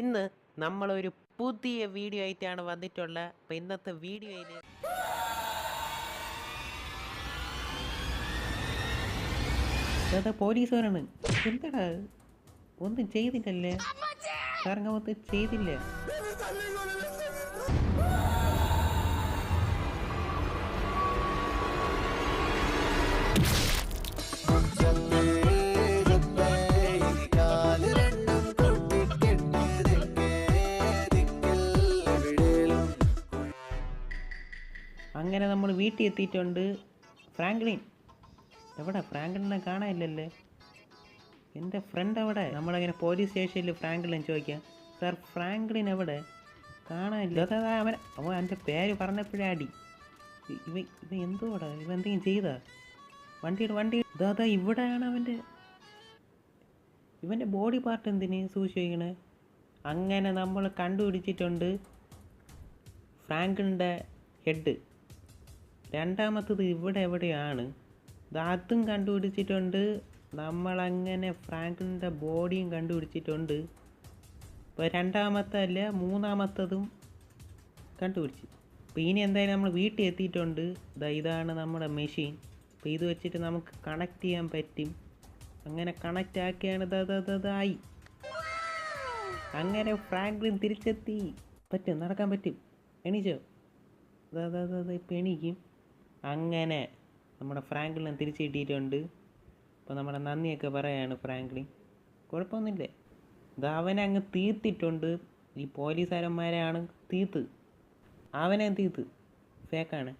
ഇന്ന് നമ്മളൊരു പുതിയ വീഡിയോ ആയിട്ടാണ് വന്നിട്ടുള്ളത് അപ്പം ഇന്നത്തെ വീഡിയോയിൽ പോലീസ് പോലീസുകാരാണ്. എന്താടാ? ഒന്നും ചെയ്തില്ലല്ലേ? ഒന്നും ചെയ്തില്ല? അങ്ങനെ നമ്മൾ വീട്ടിൽ എത്തിയിട്ടുണ്ട് ഫ്രാങ്ക്ലിൻ. എവിടെ ഫ്രാങ്ക്ലിനെ കാണാനില്ലല്ലേ? എന്റെ ഫ്രണ്ട് എവിടെ? നമ്മളങ്ങനെ പോലീസ് സ്റ്റേഷനിൽ ഫ്രാങ്ക്ലിൻ ചോദിക്കാം. സാർ ഫ്രാങ്ക്ലിൻ എവിടെ? കാണാനില്ല. അവൻ അവൻ എന്റെ പേര് പറഞ്ഞപ്പോഴേ അടി. ഇവ ഇവ എന്തുവാടാ? ഇവ എന്തെങ്കിലും ചെയ്താ? വണ്ടിയുടെ വണ്ടി ഇതാ ഇവിടെയാണ് അവന്റെ ഇവന്റെ ബോഡി പാർട്ട് എന്തിന്? സൂക്ഷിക്കണേ അങ്ങനെ നമ്മൾ കണ്ടുപിടിച്ചിട്ടുണ്ട് ഫ്രാങ്കിളിന്റെ ഹെഡ് രണ്ടാമത്തത് ഇവിടെ എവിടെയാണ്? ദാത്തും കണ്ടുപിടിച്ചിട്ടുണ്ട്. നമ്മളങ്ങനെ ഫ്രാങ്ക്ലിന്റെ ബോഡിയും കണ്ടുപിടിച്ചിട്ടുണ്ട്. ഇപ്പോൾ രണ്ടാമത്തെ അല്ല മൂന്നാമത്തതും കണ്ടുപിടിച്ചു. അപ്പോൾ ഇനി എന്തായാലും നമ്മൾ വീട്ടിൽ എത്തിയിട്ടുണ്ട്. ഇതാ ഇതാണ് നമ്മുടെ മെഷീൻ. അപ്പോൾ ഇത് വെച്ചിട്ട് നമുക്ക് കണക്ട് ചെയ്യാൻ പറ്റും. അങ്ങനെ കണക്റ്റ് ആക്കിയാണ് ദാ അങ്ങനെ ഫ്രാങ്ക്ലിൻ തിരിച്ചെത്തി. പറ്റും നടക്കാൻ പറ്റും. എണീച്ചോ? ദാ ഇപ്പം എണീക്കും. അങ്ങനെ നമ്മുടെ ഫ്രാങ്ക്ലിൻ തിരിച്ചു കിട്ടിയിട്ടുണ്ട്. അപ്പോൾ നമ്മുടെ നന്ദിയൊക്കെ പറയാണ് ഫ്രാങ്ക്ലിൻ കുഴപ്പമൊന്നുമില്ലേ. ഇത് അവനെ അങ്ങ് തീർത്തിട്ടുണ്ട്. ഈ പോലീസുകാരന്മാരെയാണ് തീർത്ത് അവനെ തീർത്ത് ഫേക്കാണ്